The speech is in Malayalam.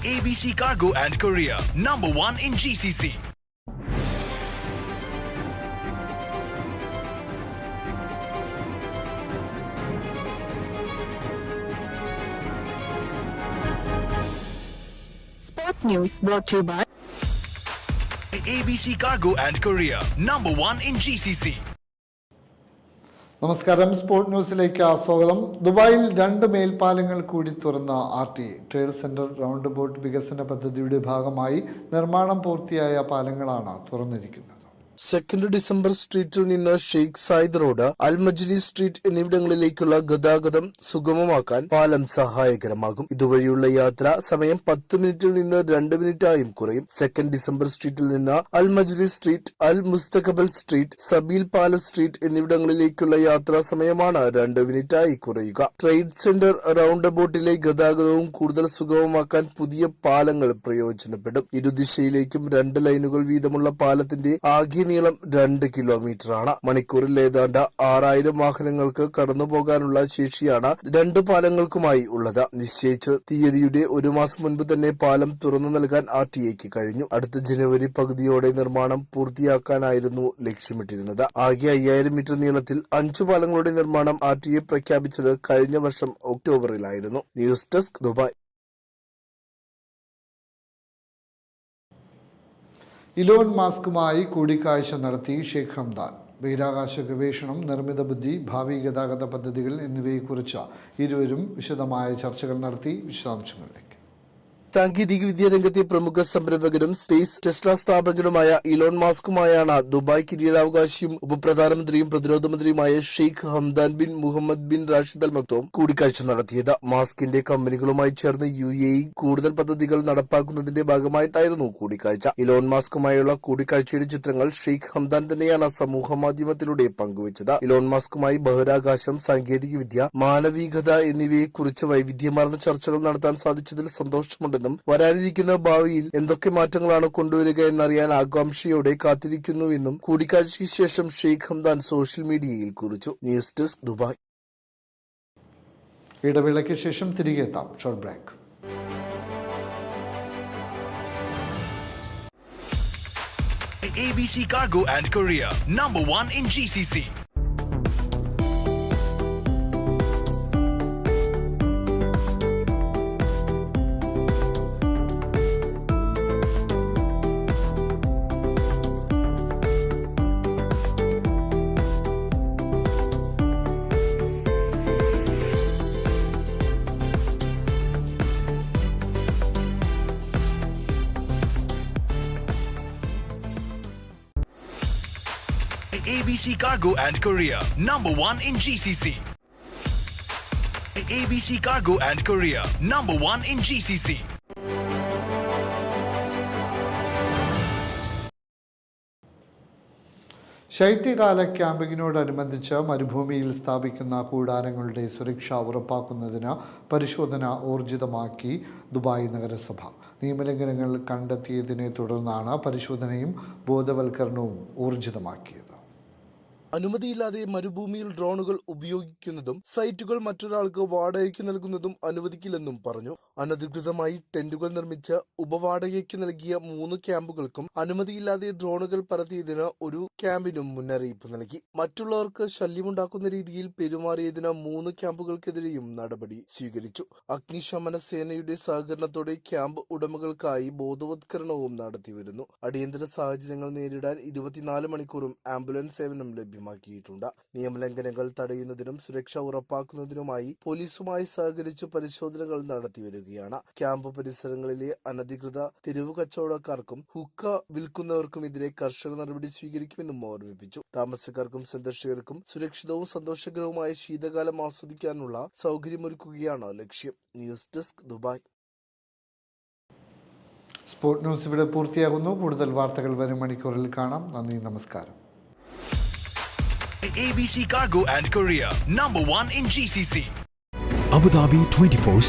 ABC Cargo and Korea, number one in GCC. Sport News brought to you by ABC Cargo and Korea, number one in GCC. നമസ്കാരം. സ്പോർട് ന്യൂസിലേക്ക് സ്വാഗതം. ദുബായിൽ രണ്ട് മേൽപ്പാലങ്ങൾ കൂടി തുറന്ന R T. Trade centre roundabout വികസന പദ്ധതിയുടെ ഭാഗമായി നിർമ്മാണം പൂർത്തിയായ പാലങ്ങളാണ് തുറന്നിരിക്കുന്നത്. സെക്കൻഡ് ഡിസംബർ സ്ട്രീറ്റിൽ നിന്ന് Sheikh Zayed road Al Majlis street എന്നിവിടങ്ങളിലേക്കുള്ള ഗതാഗതം സുഗമമാക്കാൻ പാലം സഹായകരമാകും. ഇതുവഴിയുള്ള യാത്ര സമയം പത്ത് മിനിറ്റിൽ നിന്ന് രണ്ട് മിനിറ്റായും കുറയും. സെക്കൻഡ് ഡിസംബർ സ്ട്രീറ്റിൽ നിന്ന് അൽമജ്ലി street Al Mustaqbal street Zabeel palace street എന്നിവിടങ്ങളിലേക്കുള്ള യാത്രാ സമയമാണ് രണ്ട് മിനിറ്റായി കുറയുക. ട്രേഡ് സെന്റർ റൗണ്ട് ബോട്ടിലെ ഗതാഗതവും കൂടുതൽ സുഗമമാക്കാൻ പുതിയ പാലങ്ങൾ പ്രയോജനപ്പെടും. ഇരുദിശയിലേക്കും രണ്ട് ലൈനുകൾ വീതമുള്ള പാലത്തിന്റെ ആകെ നീളം രണ്ട് കിലോമീറ്ററാണ്. മണിക്കൂറിൽ ഏതാണ്ട് ആറായിരം വാഹനങ്ങൾക്ക് കടന്നു പോകാനുള്ള ശേഷിയാണ് രണ്ട് പാലങ്ങൾക്കുമായി ഉള്ളത്. നിശ്ചയിച്ച തീയതിയുടെ ഒരു മാസം മുൻപ് തന്നെ പാലം തുറന്നു നൽകാൻ ആർ ടി എക്ക് കഴിഞ്ഞു. അടുത്ത ജനുവരി പകുതിയോടെ നിർമ്മാണം പൂർത്തിയാക്കാനായിരുന്നു ലക്ഷ്യമിട്ടിരുന്നത്. ആകെ അയ്യായിരം മീറ്റർ നീളത്തിൽ അഞ്ചു പാലങ്ങളുടെ നിർമ്മാണം ആർ ടി എ പ്രഖ്യാപിച്ചത് കഴിഞ്ഞ വർഷം ഒക്ടോബറിലായിരുന്നു. News desk Dubai. ഇലോൺ മാസ്കുമായി കൂടിക്കാഴ്ച നടത്തി ഷെയ്ഖ് ഹംദാൻ. ബഹിരാകാശ ഗവേഷണം നിർമ്മിത ബുദ്ധി ഭാവി ഗതാഗത പദ്ധതികൾ എന്നിവയെക്കുറിച്ച് ഇരുവരും വിശദമായ ചർച്ചകൾ നടത്തി വിശദാംശങ്ങളിലേക്ക്. സാങ്കേതിക വിദ്യ രംഗത്തെ പ്രമുഖ സംരംഭകരും സ്പേസ് ടെസ്ല സ്ഥാപകനുമായ ഇലോൺ മാസ്കുമായാണ് ദുബായ് കിരീടാവകാശിയും ഉപപ്രധാനമന്ത്രിയും പ്രതിരോധ മന്ത്രിയുമായ Sheikh Hamdan bin Mohammed bin Rashid Al Maktoum കൂടിക്കാഴ്ച നടത്തിയത്. മാസ്കിന്റെ കമ്പനികളുമായി ചേർന്ന് യു എ കൂടുതൽ പദ്ധതികൾ നടപ്പാക്കുന്നതിന്റെ ഭാഗമായിട്ടായിരുന്നു കൂടിക്കാഴ്ച. ഇലോൺ മാസ്കുമായുള്ള കൂടിക്കാഴ്ചയുടെ ചിത്രങ്ങൾ ഷെയ്ഖ് ഹംദാൻ തന്നെയാണ് സമൂഹ മാധ്യമത്തിലൂടെ പങ്കുവച്ചത്. ഇലോൺ മാസ്കുമായി ബഹിരാകാശം സാങ്കേതിക വിദ്യ മാനവികത എന്നിവയെക്കുറിച്ച് വൈവിധ്യമാർന്ന ചർച്ചകൾ നടത്താൻ സാധിച്ചതിൽ സന്തോഷമുണ്ടെന്നും വരാനിരിക്കുന്ന ഭാവിയിൽ എന്തൊക്കെ മാറ്റങ്ങളാണ് കൊണ്ടുവരിക എന്നറിയാൻ ആകാംക്ഷയോടെ കാത്തിരിക്കുന്നുവെന്നും കൂടിക്കാഴ്ചയ്ക്ക് ശേഷം ഷെയ്ഖ് ഹംദാൻ സോഷ്യൽ മീഡിയയിൽ കുറിച്ചു. News desk Dubai. ഇടവേളയ്ക്ക് ശേഷം തിരികെ എത്താം. Short break. ABC Cargo and Korea, number one in GCC. ABC Cargo and Korea, number one in GCC. ABC Cargo and Korea, number one in GCC. ശൈത്യകാല ക്യാമ്പിങ്ങിനോടനുബന്ധിച്ച് മരുഭൂമിയിൽ സ്ഥാപിക്കുന്ന കൂടാരങ്ങളുടെ സുരക്ഷ ഉറപ്പാക്കുന്നതിന് പരിശോധന ഊർജിതമാക്കി ദുബായ് നഗരസഭ നിയമലംഘനങ്ങൾ കണ്ടെത്തിയതിനെ തുടർന്നാണ് പരിശോധനയും ബോധവൽക്കരണവും ഊർജിതമാക്കിയത് അനുമതിയില്ലാതെ മരുഭൂമിയിൽ ഡ്രോണുകൾ ഉപയോഗിക്കുന്നതും സൈറ്റുകൾ മറ്റൊരാൾക്ക് വാടകയ്ക്ക് നൽകുന്നതും അനുവദിക്കില്ലെന്നും പറഞ്ഞു. അനധികൃതമായി ടെന്റുകൾ നിർമ്മിച്ച ഉപവാടകയ്ക്ക് നൽകിയ മൂന്ന് ക്യാമ്പുകൾക്കും അനുമതിയില്ലാതെ ഡ്രോണുകൾ പറത്തിയതിന് ഒരു ക്യാമ്പിനും മുന്നറിയിപ്പ് നൽകി. മറ്റുള്ളവർക്ക് ശല്യമുണ്ടാക്കുന്ന രീതിയിൽ പെരുമാറിയതിന് മൂന്ന് ക്യാമ്പുകൾക്കെതിരെയും നടപടി സ്വീകരിച്ചു. അഗ്നിശമന സേനയുടെ സഹകരണത്തോടെ ക്യാമ്പ് ഉടമകൾക്കായി ബോധവത്കരണവും നടത്തിവരുന്നു. അടിയന്തര സാഹചര്യങ്ങൾ നേരിടാൻ ഇരുപത്തിനാല് മണിക്കൂറും ആംബുലൻസ് സേവനം ലഭ്യമാക്കിയിട്ടുണ്ട് നിയമലംഘനങ്ങൾ തടയുന്നതിനും സുരക്ഷ ഉറപ്പാക്കുന്നതിനുമായി പോലീസുമായി സഹകരിച്ച് പരിശോധനകൾ നടത്തിവരികയാണ്. ക്യാമ്പ് പരിസരങ്ങളിലെ അനധികൃത തെരുവ് കച്ചവടക്കാർക്കും ഹുക്ക വിൽക്കുന്നവർക്കുമെതിരെ കർശന നടപടി സ്വീകരിക്കുമെന്നും ഓർമ്മിപ്പിച്ചു. താമസക്കാർക്കും സന്ദർശകർക്കും സുരക്ഷിതവും സന്തോഷകരവുമായ ശീതകാലം ആസ്വദിക്കാനുള്ള സൗകര്യമൊരുക്കുകയാണ് ലക്ഷ്യം. News desk Dubai. Sport news ഇവിടെ പൂർത്തിയാകുന്നു. കൂടുതൽ വാർത്തകൾ വരും മണിക്കൂറിൽ കാണാം. നന്ദി നമസ്കാരം. ABC Cargo and Korea, number one in GCC. Abu Dhabi 24